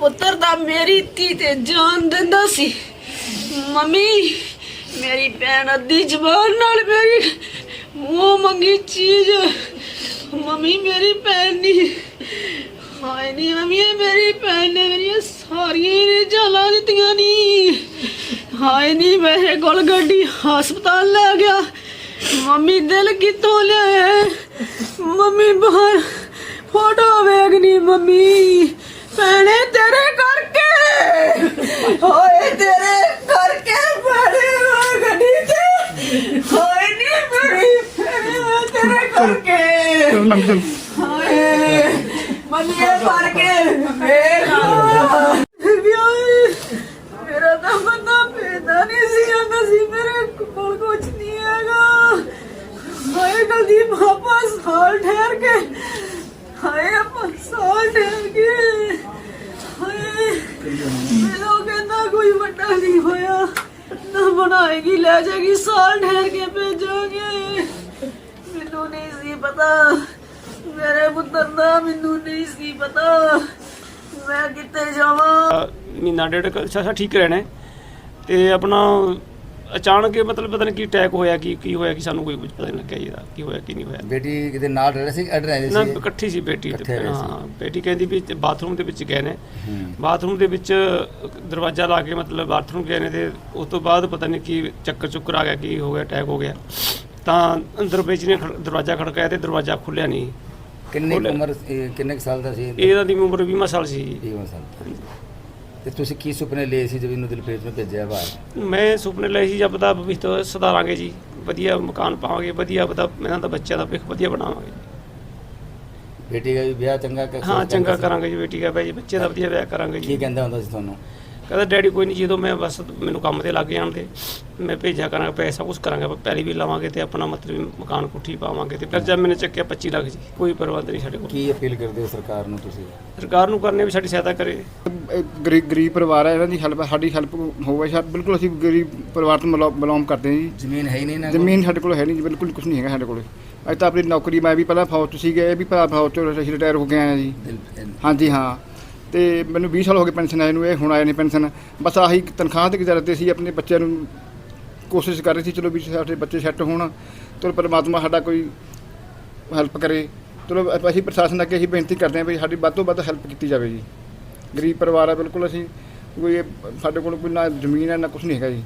ਪੁੱਤਰ ਦਾ ਮੇਰੀ ਧੀ ਤੇ ਜਾਨ ਦਿੰਦਾ ਸੀ। ਮੰਮੀ, ਮੇਰੀ ਭੈਣ ਅੱਧੀ ਜ਼ਬਾਨ ਨਾਲ ਮੇਰੀ ਮੂੰਹ ਮੰਗੀ ਚੀਜ਼। ਮੰਮੀ, ਮੇਰੀ ਭੈਣ ਨਹੀਂ ਹਾਏ ਨਹੀਂ ਮੰਮੀ ਇਹ ਮੇਰੀ ਭੈਣ ਨੇ ਮੇਰੀਆਂ ਸਾਰੀਆਂ ਨੇ ਜਾਲਾਂ ਦਿੱਤੀਆਂ ਨਹੀਂ ਹਾਏ ਨਹੀਂ ਮੇਰੇ ਕੋਲ ਗੱਡੀ ਹਸਪਤਾਲ ਲੈ ਗਿਆ। ਮੰਮੀ ਦਿਲ ਕਿੱਥੋਂ ਲਿਆ ਮੰਮੀ ਬਾਹਰ ਫੋਟੋ ਵੇਖਣੀ ਮੰਮੀ ਭੈਣੇ ਤੇਰੇ ਕਰਕੇ ਹੋਏ ਤੇਰੇ ਕਰਕੇ ਬੜੇ ਗੱਡੀ ਤੇ ਹੋਏ ਨਹੀਂ ਮੇਰੀ ਤੇਰੇ ਕਰਕੇ। ਹਾਏ ਮੰਨੀਏ ਪਰ ਕੇ ਮੇਰਾ। ਮੇਰਾ ਤਾਂ ਬੰਦਾ ਪੈਦਾ ਨਹੀਂ ਸੀ ਆਂਦਾ ਸੀ ਮੇਰੇ ਕੋਲ ਕੁਝ ਨਹੀਂ ਹੈਗਾ। ਹਾਏ ਗਲਦੀ ਪਾਪਾ ਸਾਲ ਠਹਿਰ ਕੇ। ਹਾਏ ਆਪਾਂ ਸਾਲ ਠਹਿਰ ਕੇ। ਹਾਏ ਮੈਨੂੰ ਕਹਿੰਦਾ ਕੋਈ ਵੱਡਾ ਨਹੀਂ ਹੋਇਆ। ਨਾ ਬਣਾਏਗੀ ਲੈ ਜਾਏਗੀ ਸਾਲ ਠਹਿਰ ਕੇ ਭੇਜਾਂਗੇ। ਮੈਨੂੰ ਨਹੀਂ ਸੀ ਪਤਾ। ਮੇਰੇ ਪੁੱਤਰ ਦਾ ਮੈਨੂੰ ਨਹੀਂ ਸੀ ਪਤਾ। ਮੈਂ ਕਿੱਥੇ ਜਾਵਾਂ? ਮਹੀਨਾ ਡੇਢ ਕੁ ਅੱਛਾ ਅੱਛਾ ਠੀਕ ਰਹਿਣਾ ਹੈ। ਤੇ ਆਪਣਾ ਅਚਾਨਕ ਹੀ ਮਤਲਬ ਪਤਾ ਨਹੀਂ ਕੀ ਅਟੈਕ ਹੋਇਆ ਕੀ ਕੀ ਹੋਇਆ ਕਿ ਸਾਨੂੰ ਕੋਈ ਕੁਝ ਪਤਾ ਨਹੀਂ ਲੱਗਿਆ ਇਹਦਾ ਕੀ ਹੋਇਆ ਕੀ ਨਹੀਂ ਹੋਇਆ। ਬੇਟੀ ਕਿਤੇ ਨਾਲ ਰਹਿ ਰਹੀ ਸੀ ਅੱਡ ਰਹਿ ਨਾ ਰਹੀ ਸੀ? ਇਕੱਠੀ ਸੀ ਬੇਟੀ ਤੇ ਇਕੱਠੇ ਰਹੇ ਸੀ। ਹਾਂ ਬੇਟੀ ਕਹਿੰਦੀ ਵੀ ਬਾਥਰੂਮ ਦੇ ਵਿੱਚ ਗਏ ਨੇ। ਹੂੰ। ਬਾਥਰੂਮ ਦੇ ਵਿੱਚ ਦਰਵਾਜ਼ਾ ਲਾ ਕੇ ਮਤਲਬ ਬਾਥਰੂਮ ਗਏ ਨੇ ਤੇ ਉਸ ਤੋਂ ਬਾਅਦ ਪਤਾ ਨਹੀਂ ਕੀ ਚੱਕਰ ਚੁੱਕਰ ਆ ਗਿਆ ਕੀ ਹੋ ਗਿਆ ਅਟੈਕ ਹੋ ਗਿਆ। ਤਾਂ ਅੰਦਰ ਬੇਟੀ ਨੇ ਖੜ- ਦਰਵਾਜ਼ਾ ਖੜਕਾਇਆ ਤੇ ਦਰਵਾਜ਼ਾ ਖੁੱਲਿਆ ਨਹੀਂ। ਕਿੰਨੀ ਕੁ। ਉਮਰ ਇਹ ਕਿੰਨੇ ਕੁ ਸਾਲ ਦਾ ਸੀ ਇਹਦਾ ਦੀ ਉਮਰ 20 ਸਾਲ ਸੀ। ਜੀ। 20 ਸਾਲ ਦਾ। ਤੇ ਤੁਸੀਂ ਕੀ ਸੁਪਨੇ ਲਏ ਸੀ ਜਦ ਇਹਨੂੰ ਦਿਲਪ੍ਰੀਤ ਨੂੰ ਭੇਜਿਆ ਬਾਹਰ? ਮੈਂ ਸੁਪਨੇ ਲਏ ਸੀ ਜਦ ਦਾ ਭਵਿੱਖ ਸੁਧਾਰਾਂਗੇ ਜੀ। ਵਧੀਆ ਮਕਾਨ ਪਾਵਾਂਗੇ ਵਧੀਆ ਪਤਾ ਇਹਨਾਂ ਦਾ ਬੱਚਿਆਂ ਦਾ ਭਵਿੱਖ ਵਧੀਆ ਬਣਾਵਾਂਗੇ ਬੇਟੀ ਦਾ ਵੀ ਵਿਆਹ ਚੰਗਾ ਕਰ ਹਾਂ ਚੰਗਾ ਕਰਾਂਗੇ ਜੀ ਬੇਟੀ ਦਾ ਭਾਈ ਬੱਚੇ ਦਾ ਵਧੀਆ ਵਿਆਹ ਕਰਾਂਗੇ ਕੀ ਜੀ ਕਹਿੰਦਾ ਹੁੰਦਾ ਸੀ ਤੁਹਾਨੂੰ? ਕਹਿੰਦਾ ਡੈਡੀ ਕੋਈ ਨਹੀਂ ਜਦੋਂ ਮੈਂ ਬਸ ਮੈਨੂੰ ਕੰਮ ਤੇ ਲੱਗ ਜਾਣ ਦੇ ਮੈਂ ਭੇਜਿਆ ਕਰਾਂਗਾ ਪੈਸਾ ਕੁਝ ਕਰਾਂਗੇ ਪਹਿਲੀ ਵੀ ਲਵਾਂਗੇ ਤੇ ਆਪਣਾ ਮਤਲਬ ਮਕਾਨ ਕੁੱਠੀ ਪਾਵਾਂਗੇ ਤੇ ਕਰਜ਼ਾ ਮੈंने ਚੱਕਿਆ 25 ਲੱਖ ਜੀ ਕੋਈ ਪ੍ਰਬੰਧ ਨਹੀਂ ਸਾਡੇ ਕੋਲ। ਕੀ ਅਪੀਲ ਕਰਦੇ ਹੋ ਸਰਕਾਰ ਨੂੰ ਤੁਸੀਂ? ਸਰਕਾਰ ਨੂੰ ਕਰਨੇ ਵੀ ਸਾਡੀ ਸਹਾਇਤਾ ਕਰੇ। ਗਰੀਬ ਗਰੀਬ ਪਰਿਵਾਰ ਹੈ ਇਹਨਾਂ ਦੀ ਹੈਲਪ ਸਾਡੀ ਹੈਲਪ ਹੋਵੇ ਸ਼ਾਇਦ ਬਿਲਕੁਲ ਅਸੀਂ ਗਰੀਬ ਪਰਿਵਾਰ ਤੋਂ ਬਿਲੋਂਗ ਕਰਦੇ ਹਾਂ ਜੀ। ਜ਼ਮੀਨ ਹੈ ਹੀ ਨਹੀਂ ਨਾ ਜ਼ਮੀਨ ਸਾਡੇ ਕੋਲ ਹੈ ਨਹੀਂ ਜੀ ਬਿਲਕੁਲ ਕੁਝ ਨਹੀਂ ਹੈਗਾ ਸਾਡੇ ਕੋਲ। ਅੱਜ ਤਾਂ ਆਪਣੀ ਨੌਕਰੀ ਮੈਂ ਵੀ ਪਹਿਲਾਂ ਫੌਜ ਸੀਗਾ ਇਹ ਵੀ ਭਰਾ ਫੌਜ ਤੋਂ ਅਸੀਂ ਰਿਟਾਇਰ ਹੋ ਆਏ ਹਾਂ ਜੀ। ਹਾਂਜੀ ਹਾਂ। ਤੇ ਮੈਨੂੰ 20 ਸਾਲ ਹੋ ਗਏ ਪੈਨਸ਼ਨ ਆਏ ਨੂੰ, ਇਹ ਹੁਣ ਆਏ ਨੇ ਪੈਨਸ਼ਨ। ਬਸ ਆਹੀ ਤਨਖਾਹ ਤੇ ਗੁਜ਼ਾਰਦੇ ਸੀ ਆਪਣੇ ਬੱਚਿਆਂ ਨੂੰ ਕੋਸ਼ਿਸ਼ ਕਰ ਰਹੇ ਸੀ, ਚਲੋ ਵੀ ਸਾਡੇ ਬੱਚੇ ਸੈੱਟ ਹੋਣ, ਚਲੋ ਪਰਮਾਤਮਾ ਸਾਡਾ ਕੋਈ ਹੈਲਪ ਕਰੇ। ਚਲੋ ਅਸੀਂ ਪ੍ਰਸ਼ਾਸਨ ਅੱਗੇ ਅਸੀਂ ਬੇਨਤੀ ਕਰਦੇ ਹਾਂ ਵੀ ਸਾਡੀ ਵੱਧ ਤੋਂ ਵੱਧ ਹੈਲਪ ਕੀਤੀ ਜਾਵੇ ਜੀ। ਗਰੀਬ ਪਰਿਵਾਰ ਹੈ ਬਿਲਕੁਲ ਅਸੀਂ ਕੋਈ ਸਾਡੇ ਕੋਲ ਕੋਈ ਨਾ ਜ਼ਮੀਨ ਹੈ, ਨਾ ਕੁਝ ਨਹੀਂ ਹੈਗਾ ਜੀ।